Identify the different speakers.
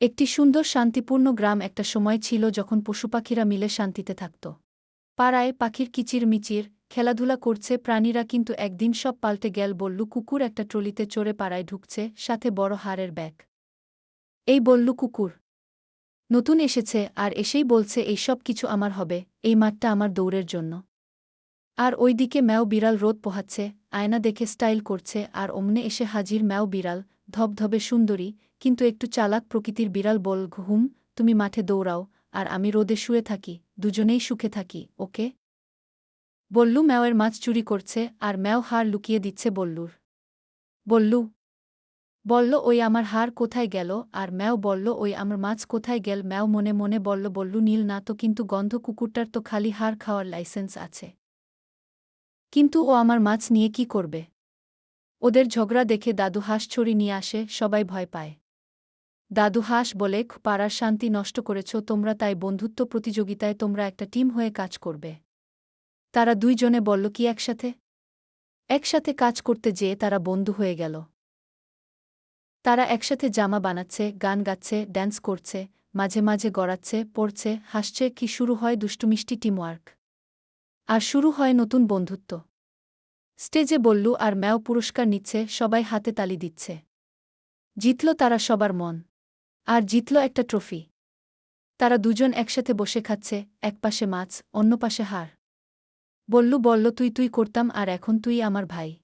Speaker 1: একটি সুন্দর শান্তিপূর্ণ গ্রাম একটা সময় ছিল যখন পশুপাখিরা মিলে শান্তিতে থাকত। পাড়ায় পাখির কিচির মিচির, খেলাধুলা করছে প্রাণীরা কিন্তু একদিন সব পাল্টে গেল বললু কুকুর একটা ট্রলিতে চড়ে পাড়ায় ঢুকছে, সাথে বড় হাড়ের ব্যাগ। এই বললু কুকুর, নতুন এসেছে আর এসেই বলছে এই সব কিছু আমার হবে, এই মাঠটা আমার দৌড়ের জন্য। আর ওইদিকে ম্যাও বিড়াল রোদ পোহাচ্ছে, আয়না দেখে স্টাইল করছে আর অমনে এসে হাজির ম্যাও বিড়াল, ধবধবে সুন্দরী, কিন্তু একটু চালাক প্রকৃতির বিড়াল বল, ঘুম, তুমি মাঠে দৌড়াও, আর আমি রোদে শুয়ে থাকি, দুজনেই সুখে থাকি, ওকে? বল্লু ম্যাওয়ের মাছ চুরি করছে আর ম্যাও হার লুকিয়ে দিচ্ছে বল্লুর। বল্লু, বলল, ওই আমার হার কোথায় গেল? আর ম্যাও, বলল, ওই আমার মাছ কোথায় গেল? ম্যাও মনে মনে বলল, বল্লু, নীল না তো, কিন্তু গন্ধ কুকুরটার তো খালি হার খাওয়ার লাইসেন্স আছে। কিন্তু ও আমার মাছ নিয়ে কি করবে? ওদের ঝগড়া দেখে দাদু হাঁস ছড়ি নিয়ে আসে, সবাই ভয় পায়। দাদু হাঁস বলে পাড়ার শান্তি নষ্ট করেছ, তোমরা তাই বন্ধুত্ব প্রতিযোগিতায় তোমরা একটা টিম হয়ে কাজ করবে। তারা দুইজনে বলল, কি একসাথে? একসাথে কাজ করতে যেয়ে তারা বন্ধু হয়ে গেল। তারা একসাথে জামা বানাচ্ছে, গান গাচ্ছে ড্যান্স করছে, মাঝে মাঝে গড়াচ্ছে, পড়ছে, হাসছে, কি শুরু হয় দুষ্টুমিষ্টি টিমওয়ার্ক। আর শুরু হয় নতুন বন্ধুত্ব। স্টেজে বল্লু আর ম্যাও পুরস্কার নিচ্ছে, সবাই হাতে তালি দিচ্ছে। জিতল তারা সবার মন। আর জিতল একটা ট্রফি। তারা দুজন একসাথে বসে খাচ্ছে, একপাশে মাছ অন্য পাশে হার বল্লু বলল, তুই তুই করতাম, আর এখন তুই আমার ভাই।